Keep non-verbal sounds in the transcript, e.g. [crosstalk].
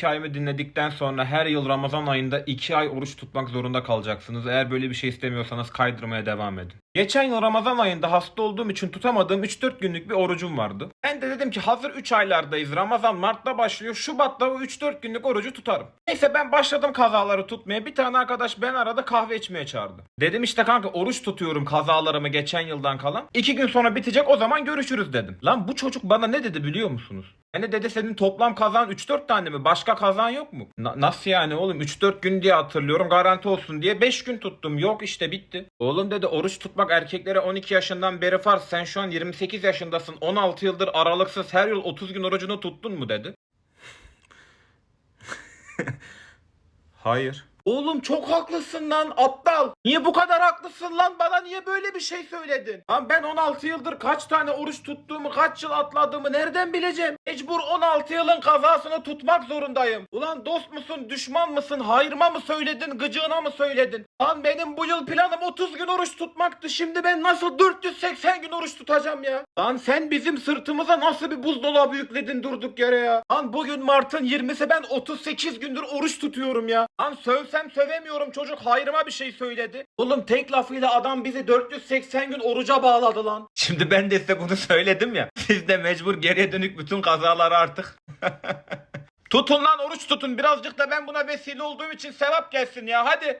hikayemi dinledikten sonra her yıl Ramazan ayında 2 ay oruç tutmak zorunda kalacaksınız. Eğer böyle bir şey istemiyorsanız kaydırmaya devam edin. Geçen yıl Ramazan ayında hasta olduğum için tutamadığım 3-4 günlük bir orucum vardı. Ben de dedim ki hazır 3 aylardayız. Ramazan Mart'ta başlıyor. Şubat'ta o 3-4 günlük orucu tutarım. Neyse ben başladım kazaları tutmaya. Bir tane arkadaş ben arada kahve içmeye çağırdı. Dedim işte kanka oruç tutuyorum kazalarımı geçen yıldan kalan. 2 gün sonra bitecek o zaman görüşürüz dedim. Lan bu çocuk bana ne dedi biliyor musunuz? Yani dedi senin toplam kazan 3-4 tane mi? Başka kazan yok mu? Na- nasıl yani oğlum? 3-4 gün diye hatırlıyorum garanti olsun diye 5 gün tuttum. Yok işte bitti. Oğlum dedi oruç tutmak erkeklere 12 yaşından beri farz. Sen şu an 28 yaşındasın. 16 yıldır aralıksız her yıl 30 gün orucunu tuttun mu dedi. [laughs] Hayır. Oğlum çok haklısın lan aptal. Niye bu kadar haklısın lan? Bana niye böyle bir şey söyledin? Lan ben 16 yıldır kaç tane oruç tuttuğumu, kaç yıl atladığımı nereden bileceğim? Mecbur 16 yılın kazasını tutmak zorundayım. Ulan dost musun, düşman mısın, hayırma mı söyledin, gıcığına mı söyledin? Lan benim bu yıl planım 30 gün oruç tutmaktı. Şimdi ben nasıl 480 gün oruç tutacağım ya? Lan sen bizim sırtımıza nasıl bir buzdolabı yükledin durduk yere ya? Lan bugün Mart'ın 20'si ben 38 gündür oruç tutuyorum ya. Lan sövsem sövemiyorum çocuk hayrıma bir şey söyledi. Oğlum tek lafıyla adam bizi 480 gün oruca bağladı lan. Şimdi ben de size bunu söyledim ya. Siz de mecbur geriye dönük bütün kazaları artık. [laughs] tutun lan oruç tutun. Birazcık da ben buna vesile olduğum için sevap gelsin ya hadi.